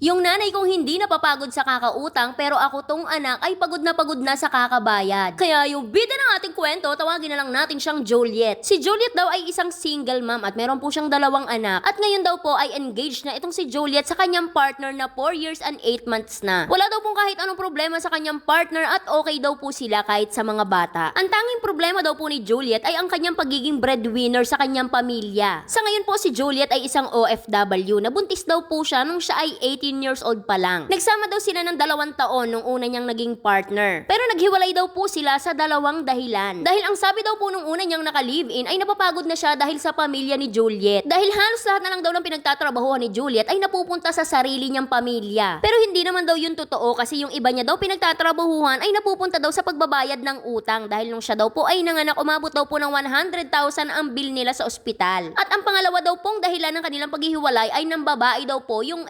Yung nanay kong hindi napapagod sa kakautang pero ako tong anak ay pagod na pagod na sa kakabayad. Kaya yung bida ng ating kwento, tawagin na lang natin siyang Juliet. Si Juliet daw ay isang single mom at meron po siyang dalawang anak. At ngayon daw po ay engaged na itong si Juliet sa kanyang partner na 4 years and 8 months na. Wala daw pong kahit anong problema sa kanyang partner at okay daw po sila kahit sa mga bata. Ang tanging problema daw po ni Juliet ay ang kanyang pagiging breadwinner sa kanyang pamilya. Sa ngayon po si Juliet ay isang OFW na buntis daw po siya nung siya ay 18 years old pa lang. Nagsama daw sila ng dalawang taon nung una niyang naging partner. Pero naghiwalay daw po sila sa dalawang dahilan. Dahil ang sabi daw po nung una niyang naka-live-in ay napapagod na siya dahil sa pamilya ni Juliet. Dahil halos lahat na lang daw ng pinagtatrabahuhan ni Juliet ay napupunta sa sarili niyang pamilya. Pero hindi naman daw yun totoo kasi yung iba niya daw pinagtatrabahuhan ay napupunta daw sa pagbabayad ng utang dahil nung siya daw po ay nanganak umabot daw po ng 100,000 ang bill nila sa ospital. At ang pangalawa daw pong dahilan ng kanilang paghihiwalay ay ng babae daw po yung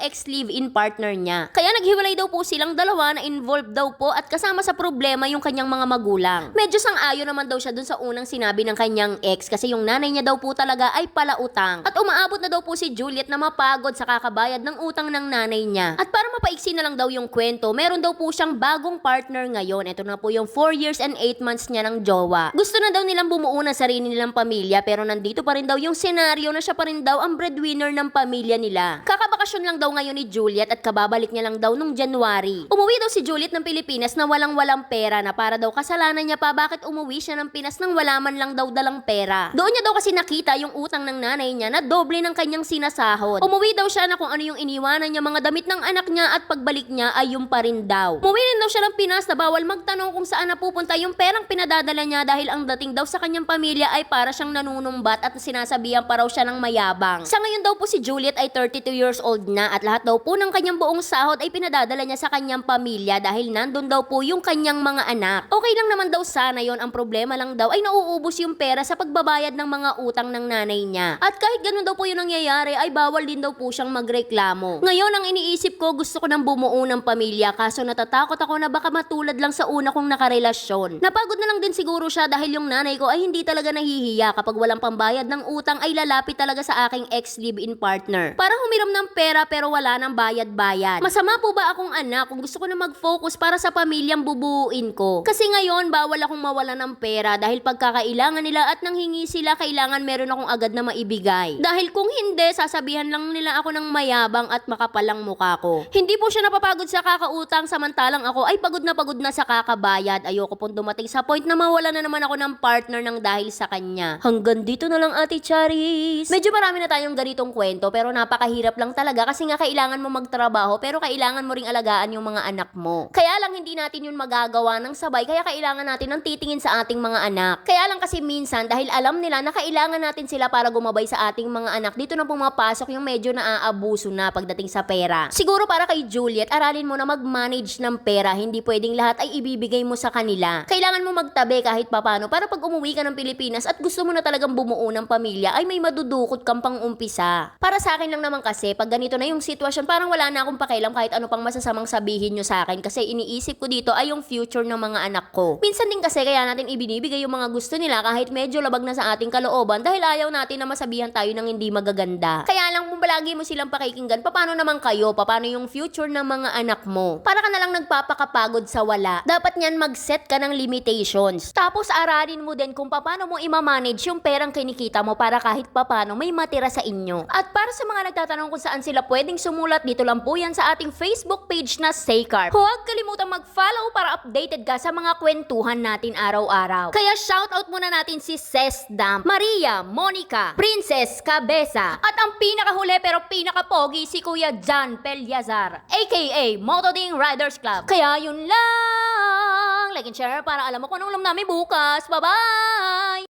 ex-live-in partner niya. Kaya naghiwalay daw po silang dalawa na involved daw po at kasama sa problema yung kanyang mga magulang. Medyo sang-ayon naman daw siya dun sa unang sinabi ng kanyang ex kasi yung nanay niya daw po talaga ay palautang. At umaabot na daw po si Juliet na mapagod sa kakabayad ng utang ng nanay niya. At para mapaiksi na lang daw yung kwento, meron daw po siyang bagong partner ngayon. Ito na po yung 4 years and 8 months niya ng jowa. Gusto na daw nilang bumuo ng sarili nilang pamilya pero nandito pa rin daw yung senaryo na siya pa rin daw ang breadwinner ng pamilya nila. Kakabakasyon lang daw ngayon ni Juliet at kababalik niya lang daw nung January. Umuwi daw si Juliet ng Pilipinas na walang-walang pera na para daw kasalanan niya pa bakit umuwi siya ng Pinas nang wala man lang daw dalang pera. Doon niya daw kasi nakita yung utang ng nanay niya na doble ng kanyang sinasahod. Umuwi daw siya na kung ano yung iniwanan niya mga damit ng anak niya at pagbalik niya ay yung pa rin daw. Umuwi rin daw siya ng Pinas na bawal magtanong kung saan napupunta yung perang pinadadala niya dahil ang dating daw sa kanyang pamilya ay para siyang nanunumbat at sinasabihan pa raw siya ng mayabang. Sa ngayon daw po si Juliet ay 32 years old na at lahat daw po ng kanyang buong sahod ay pinadadala niya sa kanyang pamilya dahil nandun daw po yung kanyang mga anak. Okay lang naman daw sana yon ang problema lang daw ay nauubos yung pera sa pagbabayad ng mga utang ng nanay niya. At kahit ganun daw po yung nangyayari ay bawal din daw po siyang magreklamo. Ngayon ang iniisip ko gusto ko ng bumuo ng pamilya kaso natatakot ako na baka matulad lang sa una kong nakarelasyon. Napagod na lang din siguro siya dahil yung nanay ko ay hindi talaga nahihiya kapag walang pambayad ng utang ay lalapit talaga sa aking ex-live-in partner. Para humiram ng pera pero wala ng bayad-bayad. Masama po ba akong anak kung gusto ko na mag-focus para sa pamilyang bubuuin ko? Kasi ngayon bawal akong mawala ng pera dahil pagkakailangan nila at nanghingi sila kailangan meron akong agad na maibigay. Dahil kung hindi, sasabihan lang nila ako ng mayabang at makapalang muka ko. Hindi po siya napapagod sa kakautang samantalang ako ay pagod na pagod na sa kakabayad. Ayoko pong dumating sa point na mawala na naman ako ng partner ng dahil sa kanya. Hanggang dito na lang Ate Charis. Medyo marami na tayong ganitong kwento pero napakahirap lang talaga kasi nga kailangan mo magtrabaho pero kailangan mo ring alagaan yung mga anak mo. Kaya lang hindi natin yun magagawa ng sabay kaya kailangan natin ng titingin sa ating mga anak. Kaya lang kasi minsan dahil alam nila na kailangan natin sila para gumabay sa ating mga anak, dito na pumapasok yung medyo naaabuso na pagdating sa pera. Siguro para kay Juliet, aralin mo na mag-manage ng pera, hindi pwedeng lahat ay ibibigay mo sa kanila. Kailangan mo magtabi kahit papano para pag umuwi ka ng Pilipinas at gusto mo na talagang bumuo ng pamilya, ay may madudukot kang pang umpisa. Para sa akin lang naman kasi, pag ganito na yung sitwasyon, parang wala na akong pakialam kahit ano pang masasamang sabihin nyo sa akin kasi iniisip ko dito ay yung future ng mga anak ko. Minsan din kasi kaya natin ibinibigay yung mga gusto nila kahit medyo labag na sa ating kalooban dahil ayaw natin na masabihan tayo ng hindi magaganda. Kaya lang kung palagi mo silang pakikinggan, paano naman kayo? Paano yung future ng mga anak mo? Para ka na lang nagpapakapagod sa wala. Dapat niyan mag-set ka ng limitations. Tapos aralin mo din kung paano mo imamanage yung perang kinikita mo para kahit papano may matira sa inyo. At para sa mga nagtatanong kung saan sila pwedeng sumulat, dito lang po yan sa ating Facebook page na Saycarp. Huwag kalimutang mag-follow para updated ka sa mga kwentuhan natin araw-araw. Kaya shoutout muna natin si Sesdam, Maria, Monica, Princess Cabeza, at ang pinakahuli pero pinakapogi si Kuya John Pelyazar, aka Motoding Riders Club. Kaya yun lang! Like and share para alam mo kung anong alam namin bukas. Bye-bye!